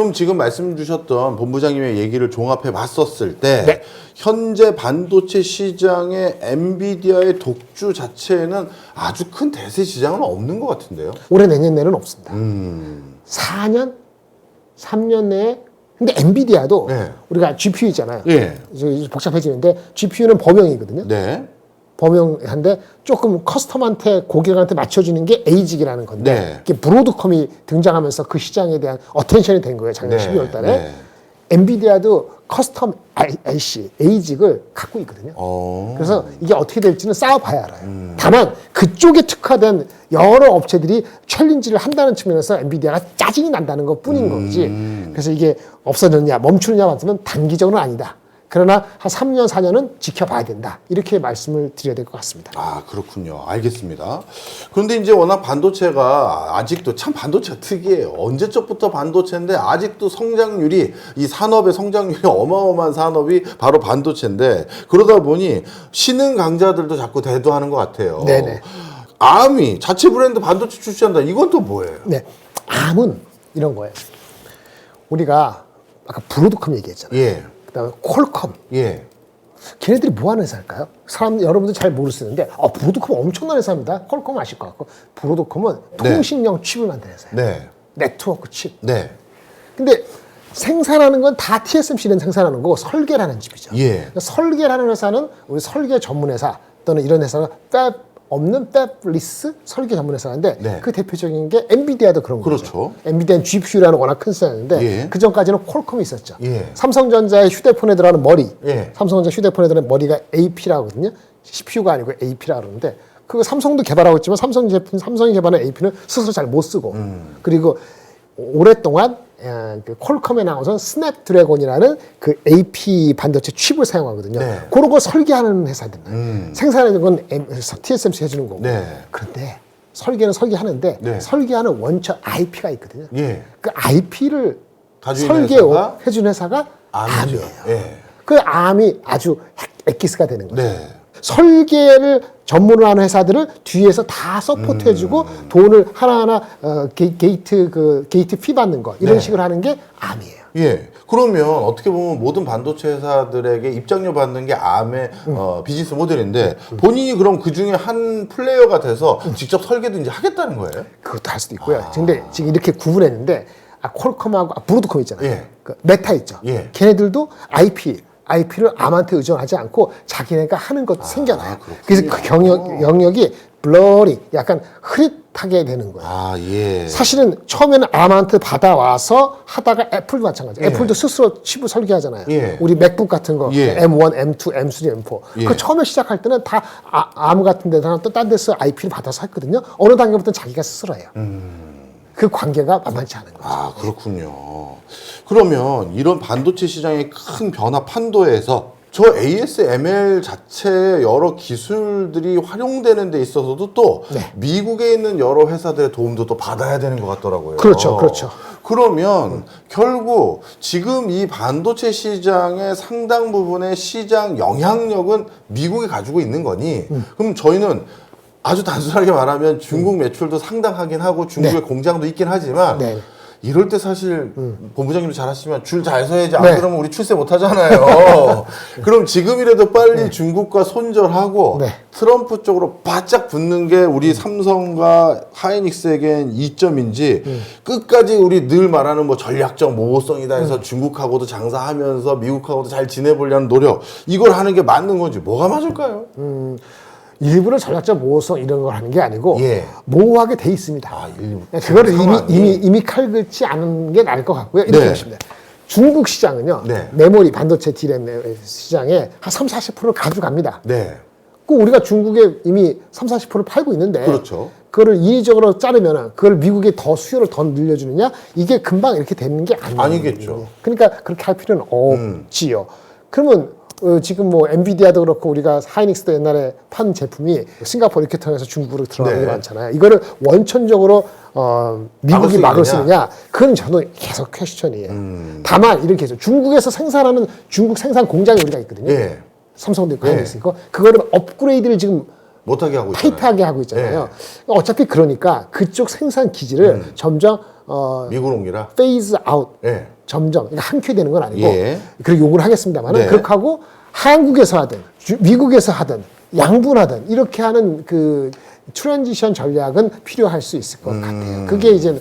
그럼 지금 말씀 주셨던 본부장님의 얘기를 종합해 봤었을 때 네. 현재 반도체 시장의 엔비디아의 독주 자체에는 아주 큰 대세 시장은 없는 것 같은데요. 올해 내년 내는 없습니다. 음. 4년, 3년 내에 근데 엔비디아도 네. 우리가 GPU 있잖아요. 예. 복잡해지는데 GPU는 범용이거든요. 네. 범용한데 조금 커스텀한테 고객한테 맞춰주는 게 에이직이라는 건데 네. 이게 브로드컴이 등장하면서 그 시장에 대한 어텐션이 된 거예요. 작년 네. 12월 달에. 네. 엔비디아도 커스텀 IC, 에이직을 갖고 있거든요. 어. 그래서 이게 어떻게 될지는 싸워봐야 알아요. 다만 그쪽에 특화된 여러 업체들이 챌린지를 한다는 측면에서 엔비디아가 짜증이 난다는 것 뿐인 거지. 그래서 이게 없어졌냐 멈추느냐 맞으면 단기적으로는 아니다. 그러나 한 3년, 4년은 지켜봐야 된다. 이렇게 말씀을 드려야 될 것 같습니다. 아 그렇군요. 알겠습니다. 그런데 이제 워낙 반도체가 아직도 참 반도체가 특이해요. 언제적부터 반도체인데 아직도 성장률이 이 산업의 성장률이 어마어마한 산업이 바로 반도체인데 그러다 보니 신흥 강자들도 자꾸 대두하는 것 같아요. 네네. 아미 자체 브랜드 반도체 출시한다. 이건 또 뭐예요? 네. 암은 이런 거예요. 우리가 아까 브로드컴 얘기했잖아요. 예, 그다음에 콜컴. 예, 걔네들이 뭐 하는 회사일까요? 사람 여러분들 잘 모르시는데 아, 브로드컴 엄청난 회사입니다. 콜컴 아실 것 같고 브로드컴은 네. 통신용 칩을 만드는 회사예요. 네, 네트워크 칩. 네, 근데 생산하는 건 다 TSMC는 생산하는 거고 설계라는 집이죠. 예. 그러니까 설계라는 회사는 우리 설계 전문 회사 또는 이런 회사가 팹 없는 팹리스 설계 전문 회사인데 네. 그 대표적인 게 엔비디아도 그런 거죠. 그렇죠. 엔비디아는 GPU라는 워낙 큰 회사였는데 예. 그 전까지는 콜컴이 있었죠. 예. 삼성전자의 휴대폰에 들어가는 머리, 예. 삼성전자 휴대폰에 들어가는 머리가 AP라고 하거든요. CPU가 아니고 AP라 그러는데 그 삼성도 개발하고 있지만 삼성 제품, 삼성이 개발한 AP는 스스로 잘 못 쓰고 음. 그리고 오랫동안 어, 그 콜컴에 나오선 스냅드래곤이라는 그 AP 반도체 칩을 사용하거든요. 네. 음. 그런 걸 설계하는 회사들 생산하는 건 TSMC 해주는 거고. 네. 그런데 설계는 설계하는데 네. 설계하는 원천 IP가 있거든요. 예. 그 IP를 설계 회사가 해준 회사가 암이죠. 암이에요. 예. 그 암이 아주 핵- 엑기스가 되는 거죠. 네. 설계를 전문으로 하는 회사들을 뒤에서 다 서포트해주고 음. 돈을 하나하나 어, 게, 게이트 그 게이트 피 받는 거 이런 네. 식으로 하는 게 암이에요. 예. 그러면 어떻게 보면 모든 반도체 회사들에게 입장료 받는 게 암의 어, 비즈니스 모델인데 본인이 그럼 그 중에 한 플레이어가 돼서 직접 설계도 이제 하겠다는 거예요? 그것도 할 수도 있고요. 근데 지금 이렇게 구분했는데 아, 콜컴하고 아, 브로드컴 있잖아요. 예. 그 메타 있죠. 예. 걔네들도 IP IP를 암한테 의존하지 않고 자기네가 하는 것 생겨나요. 아, 그렇군요. 그래서 그 경력 영역이 블러리 약간 흐릿하게 되는 거예요. 아, 예. 사실은 처음에는 암한테 받아와서 하다가 애플도 마찬가지예요. 애플도 스스로 칩을 설계하잖아요. 예. 우리 맥북 같은 거 예. M1, M2, M3, M4. 예. 그 처음에 시작할 때는 다 아, 암 같은 데다가 또딴 데서 IP를 받아서 했거든요. 어느 단계부터는 자기가 스스로 해요. 그 관계가 만만치 않은 거죠. 아, 그렇군요. 그러면 이런 반도체 시장의 큰 변화 판도에서 저 ASML 자체의 여러 기술들이 활용되는 데 있어서도 또 네. 미국에 있는 여러 회사들의 도움도 또 받아야 되는 것 같더라고요. 그렇죠, 그렇죠. 그러면 결국 지금 이 반도체 시장의 상당 부분의 시장 영향력은 미국이 가지고 있는 거니 음. 그럼 저희는 아주 단순하게 말하면 중국 매출도 상당하긴 하고 중국에 공장도 있긴 하지만 음. 네. 이럴 때 사실 본부장님도 잘 하시지만 줄 잘 서야지 안 네. 그러면 우리 출세 못 하잖아요. 그럼 지금이라도 빨리 중국과 손절하고 네. 트럼프 쪽으로 바짝 붙는 게 우리 삼성과 하이닉스에겐 이점인지 끝까지 우리 늘 말하는 뭐 전략적 모호성이다 해서 중국하고도 장사하면서 미국하고도 잘 지내보려는 노력 이걸 하는 게 맞는 건지 뭐가 맞을까요? 일부러 전략적 모호성 이런 걸 하는 게 아니고 예. 모호하게 돼 있습니다. 아, 일부. 네, 그거를 이미 상황이. 이미 이미 칼긋지 않은 게 나을 것 같고요. 이렇게 네. 보시면 돼요. 중국 시장은요. 네. 메모리 반도체 디램 시장에 한 3, 40%를 가져갑니다. 네. 그 우리가 중국에 이미 3, 40%를 팔고 있는데 그렇죠. 그거를 인위적으로 자르면은 그걸 미국에 더 수요를 더 늘려주느냐 이게 금방 이렇게 되는 게 아니에요. 아니겠죠. 그러니까 그렇게 할 필요는 없지요. 그러면 어, 지금 뭐 엔비디아도 그렇고 우리가 하이닉스도 옛날에 판 제품이 싱가포르 이렇게 통해서 중국으로 들어가는 네. 게 많잖아요. 이거를 원천적으로 어, 미국이 막을 수수 있느냐? 그건 저는 계속 퀘스천이에요. 음. 다만 이렇게 해서 중국에서 생산하는 중국 생산 공장이 우리가 있거든요. 예. 삼성도 있고 네. 하이닉스 있고 그거를 업그레이드를 지금 못하게 하고 있잖아요. 타이트하게 하고 있잖아요. 어차피 그러니까 그쪽 생산 기지를 음. 점점 어, 미국 옮기라. 페이즈 아웃 예. 점점 그러니까 함께 되는 건 아니고 예. 그렇게 요구를 하겠습니다만 네. 그렇게 하고 한국에서 하든 주- 미국에서 하든 양분하든 이렇게 하는 그 트랜지션 전략은 필요할 수 있을 것 음. 같아요. 그게 이제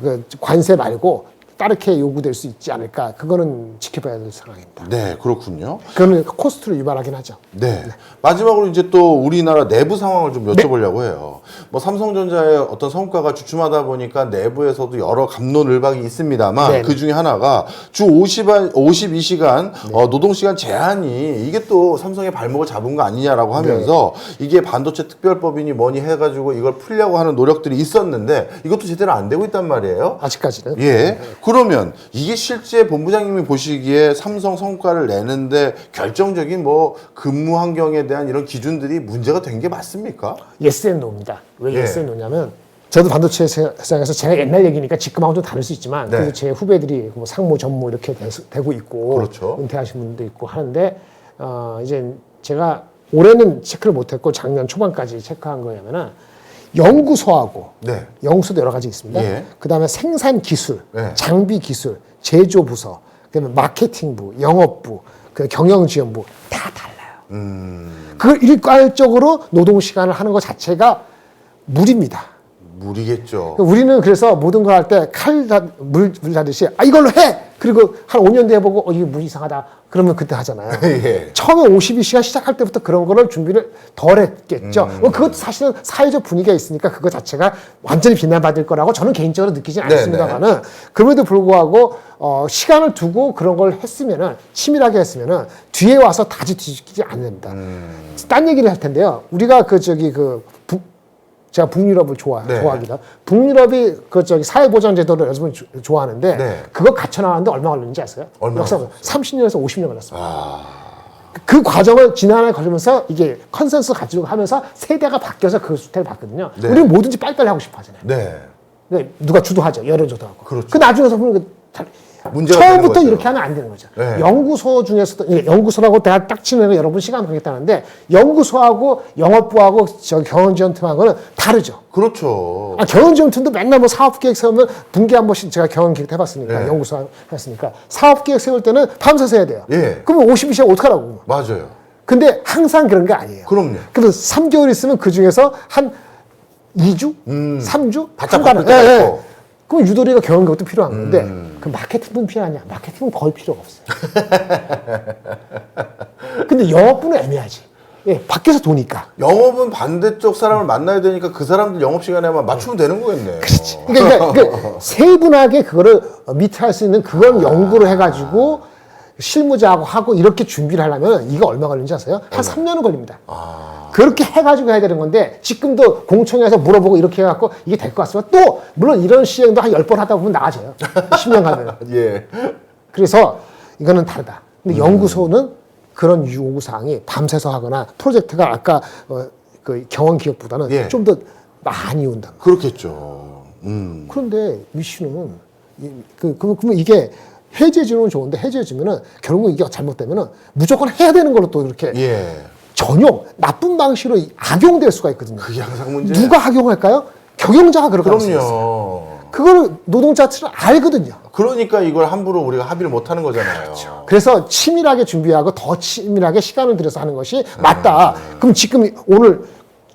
그 관세 말고 다르게 요구될 수 있지 않을까 그거는 지켜봐야 될 상황입니다. 네, 그렇군요. 그거는 코스트로 유발하긴 하죠. 네. 마지막으로 이제 또 우리나라 내부 상황을 좀 여쭤보려고 해요. 뭐 삼성전자의 어떤 성과가 주춤하다 보니까 내부에서도 여러 감론을박이 있습니다만 네. 그 중에 하나가 주 50한 52시간 어, 노동 시간 제한이 이게 또 삼성의 발목을 잡은 거 아니냐라고 하면서 이게 반도체 특별법이니 뭐니 해가지고 이걸 풀려고 하는 노력들이 있었는데 이것도 제대로 안 되고 있단 말이에요. 아직까지는. 예. 그 러면 이게 실제 본부장님이 보시기에 삼성 성과를 내는데 결정적인 뭐 근무 환경에 대한 이런 기준들이 문제가 된 게 맞습니까? 예스 앤 노입니다. 왜 예. 예스 앤 노냐면 저도 반도체 세- 세상에서 제가 옛날 얘기니까 지금하고 좀 다를 수 있지만 네. 그래도 제 후배들이 뭐 상무 전무 이렇게 돼- 되고 있고 그렇죠. 은퇴하신 분도 있고 하는데 어 이제 제가 올해는 체크를 못했고 작년 초반까지 체크한 거냐면은 연구소하고 네. 연구소도 여러 가지 있습니다. 예. 그다음에 생산 기술, 네. 장비 기술, 제조 부서, 그다음에 마케팅부, 영업부, 그 경영 지원부 다 달라요. 음, 그걸 일괄적으로 노동 시간을 하는 것 자체가 무리입니다. 무리겠죠. 그러니까 우리는 그래서 모든 걸 할 때 칼물 물 자듯이 아 이걸로 해. 그리고 한 5년 뒤에 보고 어 이게 물 이상하다. 그러면 그때 하잖아요. 예. 처음에 52시간 시작할 때부터 그런 거를 준비를 덜 했겠죠. 음. 뭐 그것도 사실은 사회적 분위기가 있으니까 그거 자체가 완전히 비난받을 거라고 저는 개인적으로 느끼진 네, 않습니다만은 그럼에도 불구하고 어, 시간을 두고 그런 걸 했으면은 치밀하게 했으면은 뒤에 와서 다시 뒤집히지 않는다. 음. 딴 얘기를 할 텐데요. 우리가 그 저기 그 북, 제가 북유럽을 좋아 네. 좋아합니다. 북유럽이 그 저기 사회보장 제도를 여러분 조- 좋아하는데 네. 그거 갖춰 나가는데 얼마 걸렸는지 아세요? 얼마 역사 걸렸어요? 30년에서 50년 걸렸어요. 아, 그 과정을 지난해 걸리면서 이게 컨센서스 가지고 하면서 세대가 바뀌어서 그 수태를 봤거든요. 네. 우리는 뭐든지 빨리빨리 하고 싶어 하잖아요. 네. 근데 누가 주도하죠. 여론조도하고. 그렇죠. 그 나중에서 보면 그 처음부터. 이렇게 하면 안 되는 거죠. 네. 연구소 중에서도 예, 연구소라고 대학 딱거 여러분 시간 하겠다는데 연구소하고 영업부하고 저 경영지원팀하고는 다르죠. 그렇죠. 아, 경영지원팀도 맨날 뭐 사업계획 세우면 분기 한 번씩 제가 경영기획 해봤으니까 네. 연구소 했으니까 사업계획 세울 때는 밤새서 해야 돼요. 예. 그러면 52시간 어떡하라고. 맞아요. 근데 항상 그런 게 아니에요. 그럼요. 그래서 3개월 있으면 그 중에서 한 2주? 음. 3주? 바짝. 바쁠 때가 있고. 음. 그럼 유도리가 경영력도 필요한 건데 그 마케팅은 필요하냐? 마케팅은 거의 필요가 없어요. 근데 영업부는 애매하지. 예, 밖에서 도니까. 영업은 반대쪽 사람을 만나야 되니까 그 사람들 영업 시간에만 맞추면 되는 거겠네. 그러니까, 그러니까 세분하게 그거를 밑에 할수 있는 그걸 연구를 해가지고 실무자하고 하고 이렇게 준비를 하려면 이거 얼마 걸리는지 아세요? 한 3년은 걸립니다. 그렇게 해가지고 해야 되는 건데 지금도 공청회에서 물어보고 이렇게 해갖고 이게 될 것 같으면 또 물론 이런 시행도 한 10번 하다 보면 나아져요. 10년 가면. 예. 그래서 이거는 다르다. 근데 음. 연구소는 그런 요구사항이 밤새서 하거나 프로젝트가 아까 어, 그 경원 기업보다는 예. 좀더 많이 온다. 그렇겠죠. 음. 그런데 이- 그, 그, 그러면 이게 해제해주는 건 좋은데 해제해주면은 결국 이게 잘못되면은 무조건 해야 되는 걸로 또 이렇게 예. 전용 나쁜 방식으로 악용될 수가 있거든요. 그게 항상 문제. 누가 악용할까요? 경영자가 그럴 가능성이 있어요. 그럼요. 그걸 노동자들은 알거든요. 그러니까 이걸 함부로 우리가 합의를 못 하는 거잖아요. 그렇죠. 그래서 치밀하게 준비하고 더 치밀하게 시간을 들여서 하는 것이 맞다. 그럼 지금 오늘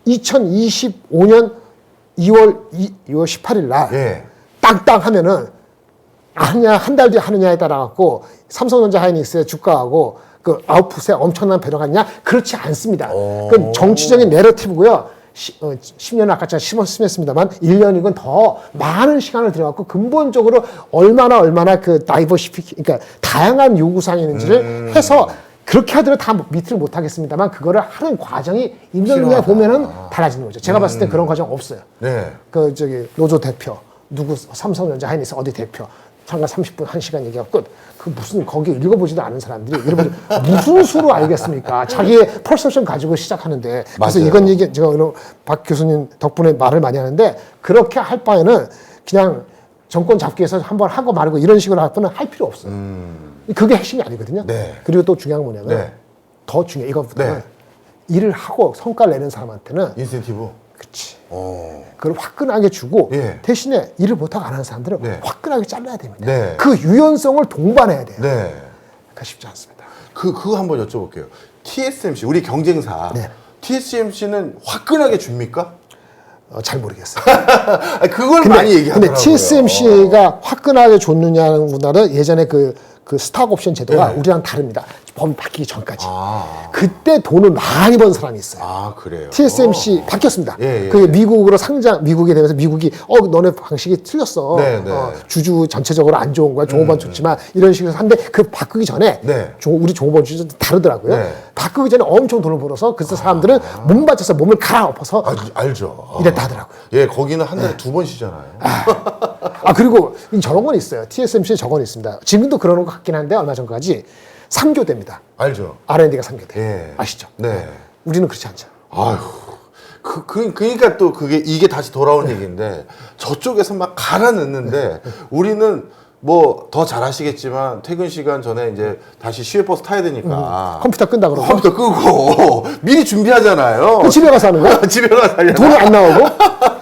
2025년 2월 2, 월 18일 날 예. 땅땅 하면은 하냐 한 달 뒤에 하느냐에 따라 갖고 삼성전자 하이닉스의 주가하고 그 아웃풋에 엄청난 변화가 있냐 그렇지 않습니다. 오. 그 정치적인 내러티브고요. 시, 어, 10년 아까 제가 심었, 심했습니다만 1년이건 더 많은 시간을 들여갖고 근본적으로 얼마나 얼마나 그 다이버시피 그러니까 다양한 요구사항이 있는지를 음. 해서 그렇게 하더라도 다 밑을 못 하겠습니다만 그거를 하는 과정이. 음. 보면은 달라지는 거죠. 제가 봤을 때 그런 과정 없어요. 네. 그 저기 노조 대표 누구 삼성전자 하이닉스 어디 대표 잠깐 30분 1시간 얘기하고 끝. 그 무슨 거기 읽어보지도 않은 사람들이 여러분 무슨 수로 알겠습니까? 자기의 퍼셉션 가지고 시작하는데 그래서 맞아요. 이건 얘기 제가 오늘 박 교수님 덕분에 말을 많이 하는데 그렇게 할 바에는 그냥 정권 잡기 위해서 한번 하고 말고 이런 식으로 할 바는 할 필요 없어요. 그게 핵심이 아니거든요. 네. 그리고 또 중요한 건 뭐냐면 네. 더 중요해 이것보다는 네. 일을 하고 성과를 내는 사람한테는 인센티브. 그치. 어. 그걸 화끈하게 주고 예. 대신에 일을 못하고 안 하는 사람들은 네. 화끈하게 잘라야 됩니다. 네. 그 유연성을 동반해야 돼요. 네. 그 쉽지 않습니다. 그 그거 한번 여쭤볼게요. TSMC 우리 경쟁사. 네. TSMC는 화끈하게 줍니까? 어, 잘 모르겠어요. 아니, 그걸 많이 얘기하더라고요. 근데 TSMC가 화끈하게 줬느냐는 문화는 예전에 그, 그 스탁 옵션 제도가 네. 우리랑 다릅니다. 법이 바뀌기 전까지. 아, 그때 돈을 많이 번 사람이 있어요. 아 그래요. TSMC 바뀌었습니다. 예, 예. 그게 미국으로 상장, 미국이 되면서 미국이 어 너네 방식이 틀렸어. 네, 네. 어, 주주 전체적으로 안 좋은 거야. 종업원 좋지만 이런 식으로 한데 그 바꾸기 전에 네. 종- 우리 종업원 주주 다르더라고요. 네. 바꾸기 전에 엄청 돈을 벌어서 그래서 사람들은 몸 바쳐서 몸을 갈아엎어서 아, 알죠. 아. 이랬다 하더라고요. 예, 거기는 한 달에 두번 쉬잖아요. 아 그리고 저런 건 있어요. TSMC에 저건 있습니다. 지금도 그러는 것 같긴 한데 얼마 전까지 3교대입니다. 알죠. R&D가 3교대. 예. 아시죠? 네. 우리는 그렇지 않죠. 아휴. 그, 그, 그러니까 또 그게 이게 다시 돌아오는 얘기인데 저쪽에서 막 갈아 넣는데 우리는 뭐 더 잘하시겠지만 퇴근 시간 전에 이제 다시 시외버스 타야 되니까 컴퓨터 끈다 그러고 컴퓨터 끄고 미리 준비하잖아요. 그 집에 가서 하는 거야? 집에 가서 하려나? 돈이 안 나오고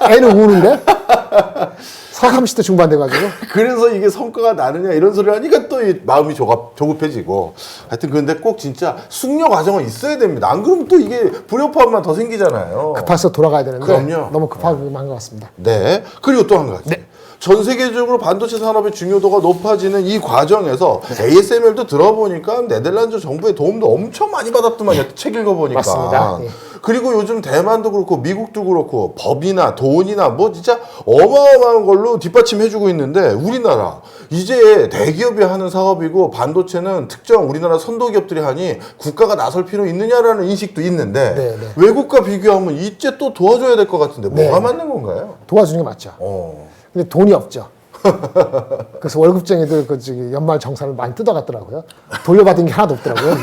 애는 우는데 서 30대 중반 돼가지고 그래서 이게 성과가 나느냐 이런 소리 하니까 또 이 마음이 조급, 조급해지고 하여튼 근데 꼭 진짜 숙려 과정은 있어야 됩니다. 안 그러면 또 이게 불협화음만 더 생기잖아요. 급해서 돌아가야 되는데 그럼요. 너무 급하게 만 것 같습니다. 네. 그리고 또 한 가지. 전 세계적으로 반도체 산업의 중요도가 높아지는 이 과정에서 ASML도 들어보니까 네덜란드 정부의 도움도 엄청 많이 받았더만요. 책 읽어보니까. 맞습니다. 예. 그리고 요즘 대만도 그렇고 미국도 그렇고 법이나 돈이나 뭐 진짜 어마어마한 걸로 뒷받침해주고 있는데 우리나라 이제 대기업이 하는 사업이고 반도체는 특정 우리나라 선도 기업들이 하니 국가가 나설 필요 있느냐라는 인식도 있는데 네, 네. 외국과 비교하면 이제 또 도와줘야 될 것 같은데 뭐가 네. 맞는 건가요? 도와주는 게 맞죠. 어. 근데 돈이 없죠. 그래서 월급쟁이들 그 저기 연말 정산을 많이 뜯어갔더라고요. 돌려받은 게 하나도 없더라고요. 네.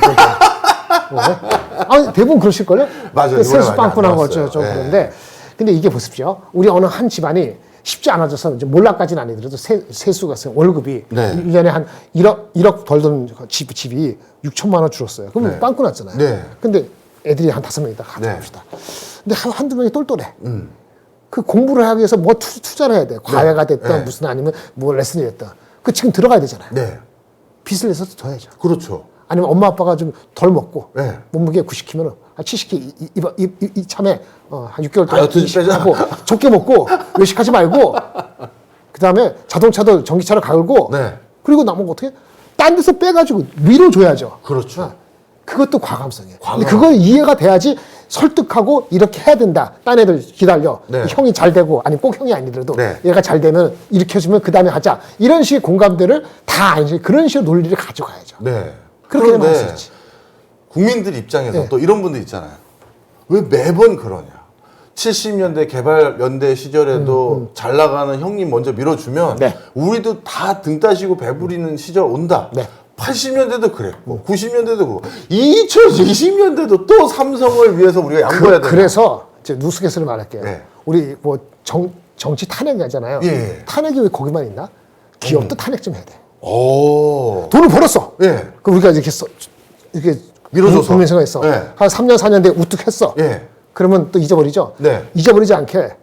아니 대부분 그러실걸요? 맞아요. 그 이번에 세수 많이 빵꾸난 안 거죠. 나왔어요. 좀 네. 그런데 근데 이게 보십시오. 우리 어느 한 집안이 쉽지 않아져서 이제 몰락까지는 아니더라도 세, 세수가. 월급이 네. 일년에 한 1억, 1억 벌던 집, 집이 6천만 원 줄었어요. 그럼 네. 빵꾸 났잖아요. 네. 근데 애들이 한 다섯 명이다 네. 가져갑시다. 근데 한, 한두 명이 똘똘해. 그 공부를 하기 위해서 뭐 투, 투자를 해야 돼. 과외가 됐든 네. 무슨 아니면 뭐 레슨이 됐든. 그 지금 들어가야 되잖아요. 네. 빚을 내서 더 해야죠. 그렇죠. 아니면 엄마 아빠가 좀 덜 먹고 네. 몸무게 90kg면 한 70kg 이, 이, 이, 이, 이 참에 어, 한 6개월 동안. 하고 적게 먹고 외식하지 말고 그다음에 자동차도 전기차로 갈고 네. 그리고 남은 거 어떻게 딴 데서 빼가지고 밀어줘야죠. 그렇죠. 그것도 과감성이에요. 과감. 그걸 이해가 돼야지 설득하고 이렇게 해야 된다. 딴 애들 기다려. 네. 형이 잘 되고 아니 꼭 형이 아니더라도 네. 얘가 잘 되면 이렇게 해주면 그 다음에 하자. 이런 식의 공감대를 다 알지. 그런 식의 논리를 가져가야죠. 네. 그렇게 되면 할수 그런데 있지. 국민들 입장에서 네. 또 이런 분들 있잖아요. 왜 매번 그러냐. 70년대 개발 연대 시절에도 잘 나가는 형님 먼저 밀어주면 음, 네. 우리도 다 등 따시고 배부리는 시절 온다. 네. 80년대도 그랬고 90년대도 그렇고 2020년대도 또 삼성을 위해서 우리가 양보해야 그, 된다. 그래서 이제 누스케스를 말할게요. 네. 우리 뭐 정, 정치 탄핵이 하잖아요. 예. 탄핵이 왜 거기만 있나? 기업도 탄핵 좀 해야 돼. 오. 돈을 벌었어. 예. 그 우리가 이렇게 써, 이렇게 밀어줘서. 국민생활 했어. 네. 한 3년 4년 돼 우뚝 했어. 예. 그러면 또 잊어버리죠. 네. 잊어버리지 않게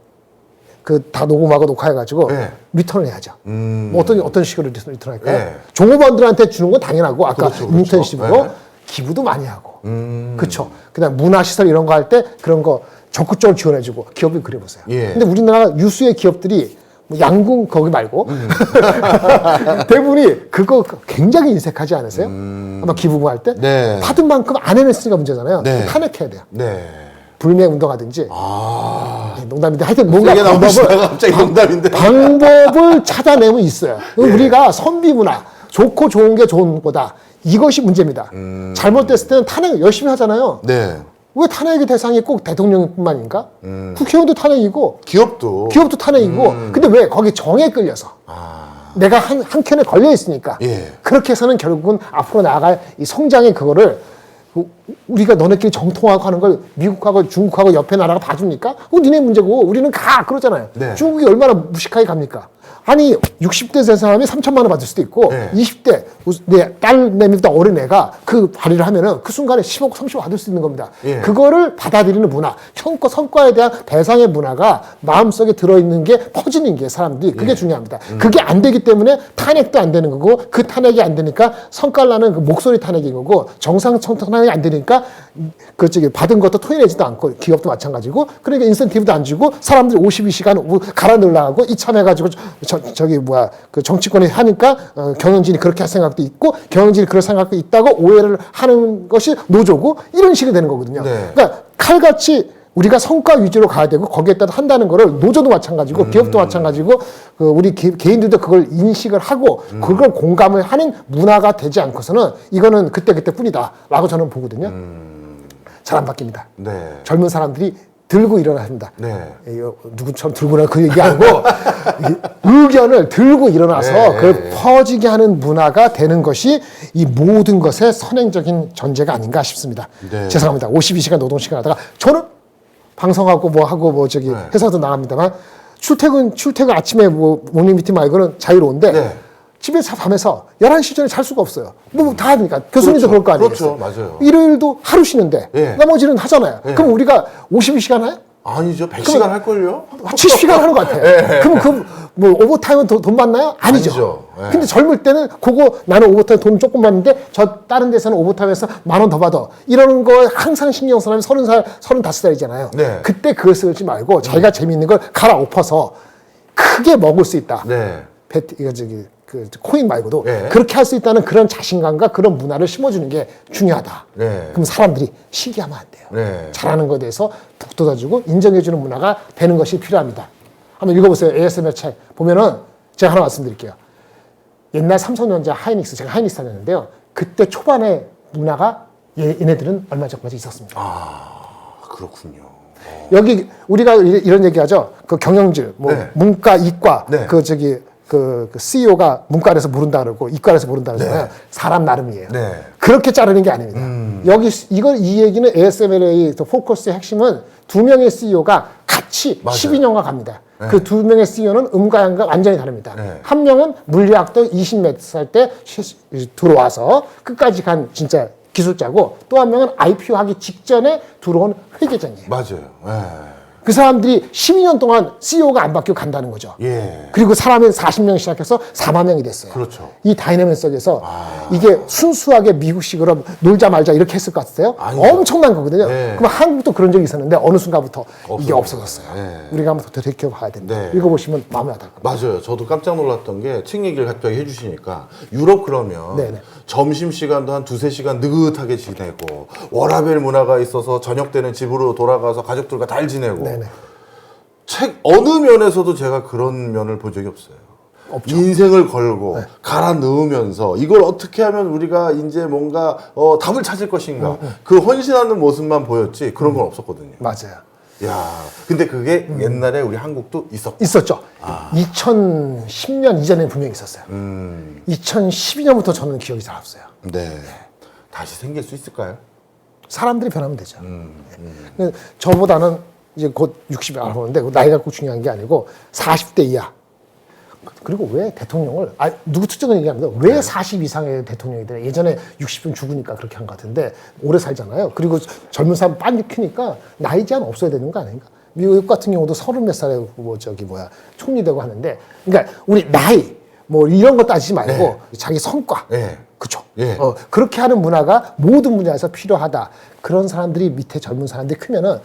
그 다 녹음하고 녹화해가지고 네. 리턴을 해야죠. 음. 뭐 어떤 어떤 식으로 리턴, 리턴 할까요? 네. 종업원들한테 주는 건 당연하고 아까 그렇죠, 그렇죠. 인턴십으로 네. 기부도 많이 하고, 음. 그렇죠. 그다음 문화시설 이런 거 할 때 그런 거 적극적으로 지원해주고 기업을 그려보세요. 예. 근데 우리나라 유수의 기업들이 뭐 양궁 거기 말고 음. 대부분이 그거 굉장히 인색하지 않으세요? 아마 기부금 할때 음. 네. 받은 만큼 안 해냈으니까 문제잖아요. 네. 탄핵해야 돼요. 네. 불매 운동하든지 아. 네, 농담인데 하여튼 뭔가 세게 나오시다가 방법을 갑자기 농담인데. 방법을 찾아내면 있어요. 네. 우리가 선비 문화 좋고 좋은 게 좋은 거다. 이것이 문제입니다. 음. 잘못됐을 때는 탄핵 열심히 하잖아요. 네. 왜 탄핵의 대상이 꼭 대통령뿐만인가? 음. 국회의원도 탄핵이고 기업도. 기업도 탄핵이고. 근데 왜 거기 정에 끌려서 음. 아. 내가 한, 한 켠에 걸려 있으니까 예. 그렇게 해서는 결국은 앞으로 나아갈 이 성장의 그거를 우- 우리가 너네끼리 정통하고 하는 걸 미국하고 중국하고 옆에 나라가 봐줍니까? 그거 니네 문제고 우리는 가 그러잖아요. 네. 중국이 얼마나 무식하게 갑니까? 아니 60대 된 사람이 3천만 원 받을 수도 있고 네. 20대 내딸 내밀다 어린 애가 그 발의를 하면은 그 순간에 10억 30억 받을 수 있는 겁니다. 예. 그거를 받아들이는 문화, 성과 성과에 대한 배상의 문화가 마음속에 들어 있는 게 퍼지는 게 사람들이 그게 중요합니다. 그게 안 되기 때문에 탄핵도 안 되는 거고 그 탄핵이 안 되니까 성과를 나는 그 목소리 탄핵인 거고 정상 탄핵이 안 되 니까 그 저기 받은 것도 토해내지도 않고 기업도 마찬가지고 그러니까 인센티브도 안 주고 사람들이 52시간 갈아 넣으려고 이참해가지고 저, 저기 뭐야 그 정치권이 하니까 어, 경영진이 그렇게 할 생각도 있고 경영진이 그럴 생각도 있다고 오해를 하는 것이 노조고 이런 식이 되는 거거든요. 네. 그러니까 칼같이 우리가 성과 위주로 가야 되고 거기에 따라 한다는 거를 노조도 마찬가지고 음. 기업도 마찬가지고 그 우리 개, 개인들도 그걸 인식을 하고 음. 그걸 공감을 하는 문화가 되지 않고서는 이거는 그때 그때 뿐이다라고 저는 보거든요. 잘안 바뀝니다. 네. 젊은 사람들이 들고 일어나야 합니다. 네. 이거 누구처럼 들고 일어나 그 얘기하고 이 의견을 들고 일어나서 네, 그걸 네. 퍼지게 하는 문화가 되는 것이 이 모든 것의 선행적인 전제가 아닌가 싶습니다. 네. 죄송합니다. 52시간 노동시간 하다가 저는 방송하고 뭐 하고 뭐 저기 네. 회사도 나갑니다만 출퇴근 출퇴근 아침에 뭐 모닝 미팅 말고는 자유로운데 네. 집에서 밤에서 11시 전에 잘 수가 없어요. 뭐 다 하니까 교수님도 그럴 그렇죠. 거 아니겠어요. 그렇죠. 맞아요. 일요일도 하루 쉬는데 예. 나머지는 하잖아요. 예. 그럼 우리가 52시간 해요? 아니죠. 100시간 할걸요? 70시간 하는 것 같아요. 그럼 그 뭐 오버타임은 돈, 돈 받나요? 아니죠. 아니죠. 예. 근데 젊을 때는 그거 나는 오버타임 돈 조금 받는데 저 다른 데서는 오버타임에서 만 원 더 받아. 이러는 거 항상 신경 쓰는 사람이 서른 살, 서른 다섯 살이잖아요. 네. 그때 그걸 쓰지 말고 자기가 재미있는 걸 갈아엎어서 크게 먹을 수 있다. 네. 베트, 이거 저기 그 코인 말고도 예. 그렇게 할 수 있다는 그런 자신감과 그런 문화를 심어주는 게 중요하다. 네. 그럼 사람들이 시기하면 안 돼요. 네. 잘하는 것에 대해서 북돋아주고 인정해주는 문화가 되는 것이 필요합니다. 한번 읽어보세요. ASMR 책 보면은 제가 하나 말씀드릴게요. 옛날 삼성전자 하이닉스 제가 하이닉스 다녔는데요. 그때 초반에 문화가 얘, 얘네들은 얼마 전까지 있었습니다. 아, 그렇군요. 여기 우리가 이- 이런 얘기하죠. 그 경영질, 뭐 네. 문과, 이과, 네. 그 저기 그, 그 CEO가 문과에서 모른다 그러고 이과에서 모른다 그러잖아요. 네. 사람 나름이에요. 네. 그렇게 자르는 게 아닙니다. 여기 수- 이걸 이 얘기는 ASMLA 포커스의 핵심은 두 명의 CEO가 같이 맞아요. 12년간 갑니다. 그두 명의 CEO는 음과 양과 완전히 다릅니다. 네. 한 명은 물리학도 20몇 살 때 들어와서 끝까지 간 진짜 기술자고 또 한 명은 IPO 하기 직전에 들어온 회계장이에요. 맞아요. 그 사람들이 12년 동안 CEO가 안 바뀌고 간다는 거죠. 예. 예. 그리고 사람이 40명 시작해서 4만 명이 됐어요. 그렇죠. 이 다이내믹 속에서 이게 순수하게 미국식으로 놀자 말자 이렇게 했을 것 같아요? 아니죠. 엄청난 거거든요. 네. 그럼 한국도 그런 적이 있었는데 어느 순간부터 이게 없어졌어요. 없어졌어요. 네. 우리가 한번 더 되새겨봐야 됩니다. 네. 읽어보시면 마음에 와닿을 겁니다. 맞아요. 저도 깜짝 놀랐던 게 책 얘기를 갑자기 해주시니까 유럽 그러면 네네. 점심 시간도 한 두세 시간 느긋하게 지내고 워라벨 문화가 있어서 저녁 때는 집으로 돌아가서 가족들과 잘 지내고 네네. 책 어느 면에서도 제가 그런 면을 본 적이 없어요. 인생을 걸고 네. 갈아 넣으면서 이걸 어떻게 하면 우리가 이제 뭔가 어, 답을 찾을 것인가 네, 그 헌신하는 모습만 보였지 그런 건 없었거든요. 맞아요. 야, 근데 그게 음. 옛날에 우리 한국도 있었고. 있었죠. 아. 2010년 이전에 분명히 있었어요. 음, 2012년부터 저는 기억이 잘 없어요. 네. 다시 생길 수 있을까요? 사람들이 변하면 되죠. 음, 네. 저보다는 이제 곧 60이 알아보는데 나이가 꼭 중요한 게 아니고 40대 이하. 그리고 왜 대통령을 아 누구 특정은 얘기합니다. 왜 네. 40 이상의 대통령이 돼? 예전에 60은 죽으니까 그렇게 한 것 같은데 오래 살잖아요. 그리고 젊은 사람 빨리 크니까 나이 제한 없어야 되는 거 아닌가? 미국 같은 경우도 서른 몇 살에 뭐 저기 뭐야 총리 되고 하는데 그러니까 우리 나이 뭐 이런 거 따지지 말고 네. 자기 성과 네. 그쵸. 예. 어, 그렇게 하는 문화가 모든 분야에서 필요하다. 그런 사람들이 밑에 젊은 사람들이 크면은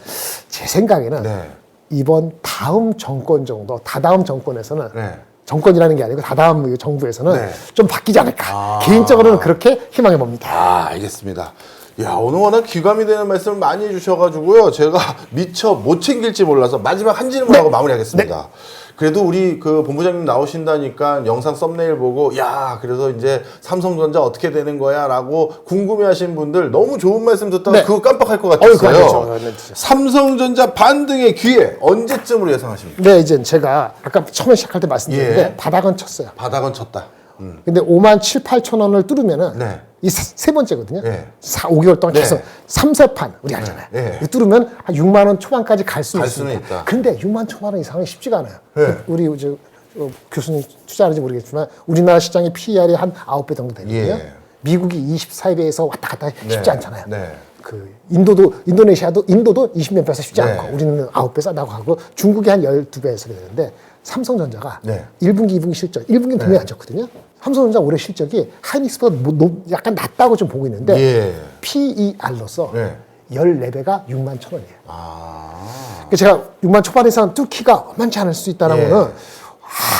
제 생각에는 네. 이번 다음 정권 정도, 다다음 정권에서는 네. 정권이라는 게 아니고 다다음 정부에서는 네. 좀 바뀌지 않을까. 아. 개인적으로는 그렇게 희망해 봅니다. 아, 알겠습니다. 야, 오늘 워낙 귀감이 되는 말씀을 많이 해주셔가지고요. 제가 미처 못 챙길지 몰라서 마지막 한 질문 하고 마무리하겠습니다. 그래도 우리 그 본부장님 나오신다니까 영상 썸네일 보고, 야, 그래서 이제 삼성전자 어떻게 되는 거야? 라고 궁금해 하신 분들 너무 좋은 말씀 듣다가 네. 그거 깜빡할 것 같았어요. 진짜. 삼성전자 반등의 기회 언제쯤으로 예상하십니까? 네, 이제 제가 아까 처음에 시작할 때 말씀드렸는데 예. 바닥은 쳤어요. 바닥은 쳤다. 음. 근데 5만 7, 8천 원을 뚫으면은 네. 이세 번째거든요. 네. 사 5개월 동안 네. 계속 삼세판 우리 알잖아요. 네. 이거 뚫으면 한 6만 원 초반까지 갈 수는 갈 있습니다. 있다. 근데 6만 천만 원 이상은 쉽지가 않아요. 네. 우리 저 어, 교수님 투자하는지 모르겠지만 우리나라 시장의 PER이 한 9배 정도 되는데요. 예. 미국이 24배에서 왔다 갔다 쉽지 네. 않잖아요. 네. 그 인도도 인도네시아도 인도도 20몇 배에서 쉽지 네. 않고 우리는 9배 싸다고 하고 중국이 한 12배에서 되는데 삼성전자가 네. 1분기 2분기 실적 1분기 분명히 안 좋거든요. 삼성전자 올해 실적이 하이닉스보다 뭐 높- 약간 낮다고 좀 보고 있는데 예. PER로서 네. 14배가 6만 천 원이에요. 아. 그러니까 제가 6만 초반 이상 뚫기가 많지 않을 수 있다는 예. 거는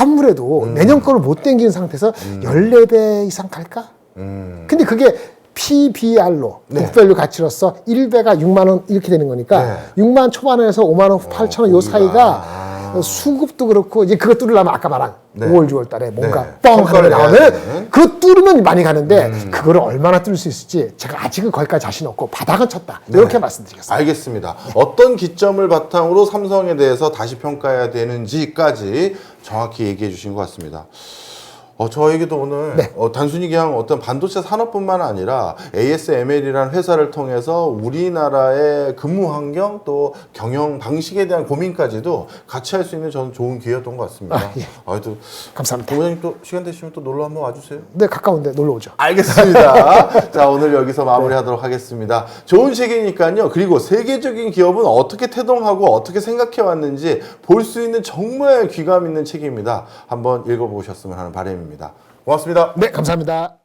아무래도 내년 거를 못 땡기는 상태에서 14배 이상 갈까? 음. 근데 그게 PBR로 네. 북밸류 가치로서 1배가 6만 원 이렇게 되는 거니까 네. 6만 초반에서 5만 원, 8천 원요 거기가. 사이가 아. 수급도 그렇고 이제 그거 뚫으려면 아까 말한 네. 5월, 6월 달에 뭔가 네. 뻥 하는. 음. 그거 뚫으면 많이 가는데 그거를 얼마나 뚫을 수 있을지 제가 아직은 거기까지 자신 없고 바닥은 쳤다. 네. 이렇게 말씀드리겠습니다. 알겠습니다. 어떤 기점을 바탕으로 삼성에 대해서 다시 평가해야 되는지까지 정확히 얘기해 주신 것 같습니다. 어, 저에게도 오늘 네. 어, 단순히 그냥 어떤 반도체 산업뿐만 아니라 ASML이라는 회사를 통해서 우리나라의 근무 환경 또 경영 방식에 대한 고민까지도 같이 할 수 있는 저는 좋은 기회였던 것 같습니다. 아, 예. 아, 또 감사합니다. 부모님 또 시간 되시면 또 놀러 한번 와주세요. 네, 가까운데 놀러 오죠. 알겠습니다. 자, 오늘 여기서 마무리하도록 하겠습니다. 좋은 책이니까요. 그리고 세계적인 기업은 어떻게 태동하고 어떻게 생각해 왔는지 볼 수 있는 정말 귀감 있는 책입니다. 한번 읽어보셨으면 하는 바람 입니다. 고맙습니다. 네, 감사합니다.